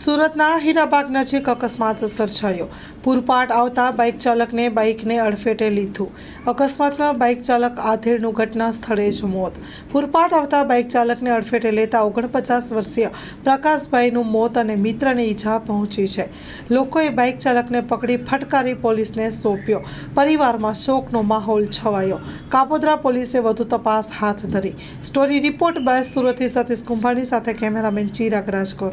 સુરતના હીરાબાગ નજીક અકસ્માત સર્જાયો. પૂરપાટ આવતા બાઇક ચાલકને બાઇકને અડફેટે લીધું. અકસ્માતમાં બાઇક ચાલક આધેડનું ઘટના સ્થળે જ મોત. પૂરપાટ આવતા બાઇક ચાલકને અડફેટે લેતા ઓગણપચાસ વર્ષીય પ્રકાશભાઈનું મોત અને મિત્રને ઈજા પહોંચી છે. લોકોએ બાઇક ચાલકને પકડી ફટકારી પોલીસને સોંપ્યો. પરિવારમાં શોકનો માહોલ છવાયો. કાપોદ્રા પોલીસે વધુ તપાસ હાથ ધરી. સ્ટોરી રિપોર્ટ બાય સુરતથી સતીશ કુંભાણી સાથે કેમેરામેન ચિરાગ રાજકોર.